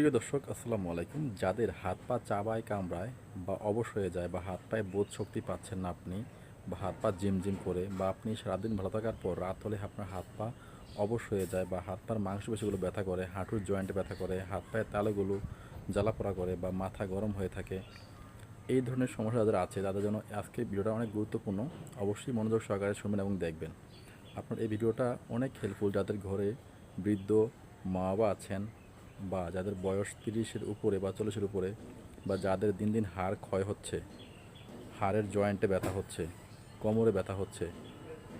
প্রিয় দর্শক, আসসালামু আলাইকুম। যাদের হাত পা চাবায়, কামড়ায় বা অবশ হয়ে যায় বা হাত পায়ে বোধ শক্তি পাচ্ছেন না আপনি বা হাত পা জিম জিম করে বা আপনি সারাদিন ভালো থাকার পর রাত হলে আপনার হাত পা অবশ হয়ে যায় বা হাত পার মাংসপেশিগুলো ব্যথা করে, হাঁটুর জয়েন্টে ব্যথা করে, হাত পায়ের তালুগুলো জ্বালাপোড়া করে বা মাথা গরম হয়ে থাকে, এই ধরনের সমস্যা যাদের আছে, তাদের জন্য আজকে ভিডিওটা অনেক গুরুত্বপূর্ণ। অবশ্যই মনোযোগ সহকারে শুনবেন এবং দেখবেন। আপনার এই ভিডিওটা অনেক হেল্পফুল যাদের ঘরে বৃদ্ধ মা বাবা আছেন বা যাদের বয়স তিরিশের উপরে বা চল্লিশের উপরে বা যাদের দিন দিন হাড় ক্ষয় হচ্ছে, হাড়ের জয়েন্টে ব্যথা হচ্ছে, কোমরে ব্যথা হচ্ছে,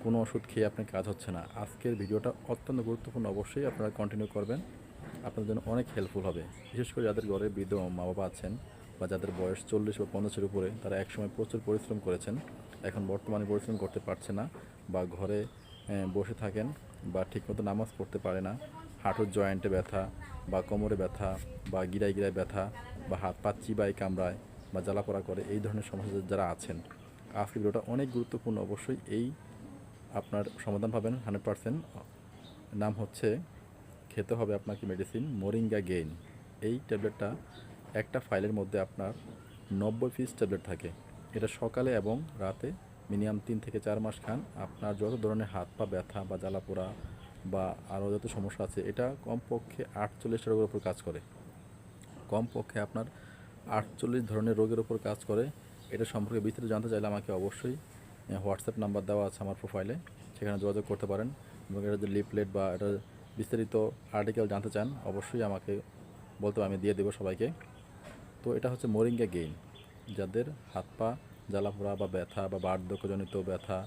কোনো ওষুধ খেয়ে আপনার কাজ হচ্ছে না, আজকের ভিডিওটা অত্যন্ত গুরুত্বপূর্ণ। অবশ্যই আপনারা কন্টিনিউ করবেন, আপনাদের জন্য অনেক হেল্পফুল হবে। বিশেষ করে যাদের ঘরে বৃদ্ধ মা বাবা আছেন বা যাদের বয়স চল্লিশ বা পঞ্চাশের উপরে, তারা একসময় প্রচুর পরিশ্রম করেছেন, এখন বর্তমানে পরিশ্রম করতে পারছে না বা ঘরে বসে থাকেন বা ঠিকমতো নামাজ পড়তে পারে না হাঁটুর জয়েন্টে ব্যথা বা কোমরে ব্যথা বা গিরায় গিরায় ব্যথা বা হাত পা চিবায় কামড়ায় বা জ্বালাপোড়া করে, এই ধরনের সমস্যা যারা আছেন আজকে ভিডিওটা অনেক গুরুত্বপূর্ণ। অবশ্যই এই আপনার সমাধান পাবেন হান্ড্রেড পারসেন্ট। নাম হচ্ছে খেতে হবে আপনাকে মেডিসিন, মোরিঙ্গা গেইন। এই ট্যাবলেটটা একটা ফাইলের মধ্যে আপনার নব্বই পিস ট্যাবলেট থাকে। এটা সকালে এবং রাতে মিনিমাম তিন থেকে চার মাস খান। আপনার যত ধরনের হাত পা ব্যথা বা জ্বালাপোড়া বা আরও যত সমস্যা আছে, এটা কমপক্ষে আটচল্লিশটা রোগের উপর কাজ করে। কমপক্ষে আপনার আটচল্লিশ ধরনের রোগের উপর কাজ করে। এটা সম্পর্কে বিস্তারিত জানতে চাইলে আমাকে অবশ্যই হোয়াটসঅ্যাপ নাম্বার দেওয়া আছে আমার প্রোফাইলে সেখানে যোগাযোগ করতে পারেন এবং এটা যে লিফলেট বা এটা বিস্তারিত আর্টিকেল জানতে চান, অবশ্যই আমাকে বলতে আমি দিয়ে দেবো সবাইকে। তো এটা হচ্ছে মোরিঙ্গা গেইন যাদের হাত পা জ্বালাপোড়া বা ব্যথা বা বার্ধক্যজনিত ব্যথা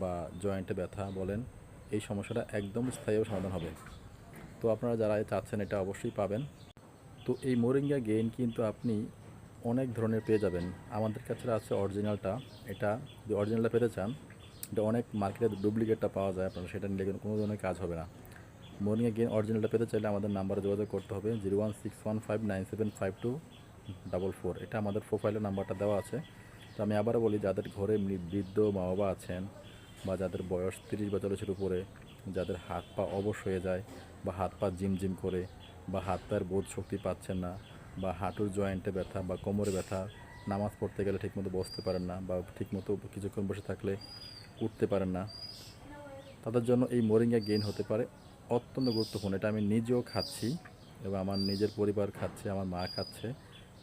বা জয়েন্টে ব্যথা বলেন এই সমস্যাটা একদম স্থায়ী সমাধান হবে। তো আপনারা যারা চাচ্ছেন, এটা অবশ্যই পাবেন। তো এই মোরিঙ্গা গেইন কিন্তু আপনি অনেক ধরনের পেয়ে যাবেন। আমাদের কাছে আছে অরিজিনালটা। এটা যদি অরিজিনালটা পেতে চান, এটা অনেক মার্কেটে ডুপ্লিকেটটা পাওয়া যায় আপনারা, সেটা নিলে কোনো ধরনের কাজ হবে না। মোরিঙ্গা গেইন অরিজিনালটা পেতে চাইলে আমাদের নাম্বারে যোগাযোগ করতে হবে, zero one six one five nine seven five two double four. এটা আমাদের প্রোফাইলের নাম্বারটা দেওয়া আছে। তো আমি আবারও বলি, যাদের ঘরে বৃদ্ধ মা বাবা আছেন বা যাদের বয়স তিরিশ বা চল্লিশের উপরে, যাদের হাত পা অবশ হয়ে যায় বা হাত পা জিম জিম করে বা হাত পায়ের বোধ শক্তি পাচ্ছেন না বা হাঁটুর জয়েন্টে ব্যথা বা কোমরে ব্যথা, নামাজ পড়তে গেলে ঠিকমতো বসতে পারেন না বা ঠিকমতো কিছুক্ষণ বসে থাকলে উঠতে পারেন না। তাদের জন্য এই মোরিঙ্গা গেইন হতে পারে, অত্যন্ত গুরুত্বপূর্ণ। এটা আমি নিজেও খাচ্ছি এবং আমার নিজের পরিবার খাচ্ছে, আমার মা খাচ্ছে।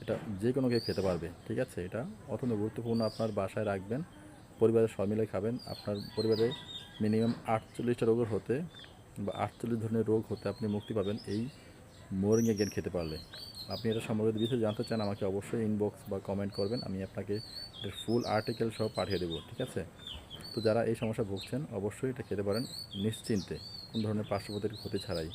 এটা যে কোনো কেউ খেতে পারবে, ঠিক আছে? এটা অত্যন্ত গুরুত্বপূর্ণ, আপনার বাসায় রাখবেন। পরিবারের সবাই মিলে খাবেন। আপনার পরিবারে মিনিমাম আটচল্লিশটা রোগের হতে বা আটচল্লিশ ধরনের রোগ হতে আপনি মুক্তি পাবেন এই মোরিঙ্গা গেন খেতে পারলে। আপনি এটা সম্পর্কে বিষয়ে জানতে চান, আমাকে অবশ্যই ইনবক্স বা কমেন্ট করবেন। আমি আপনাকে এর ফুল আর্টিকেল সহ পাঠিয়ে দেবো, ঠিক আছে? তো যারা এই সমস্যা ভুগছেন, অবশ্যই এটা খেতে পারেন নিশ্চিন্তে। কোন ধরনের পার্শ্ববর্তী ক্ষতি ছাড়াই।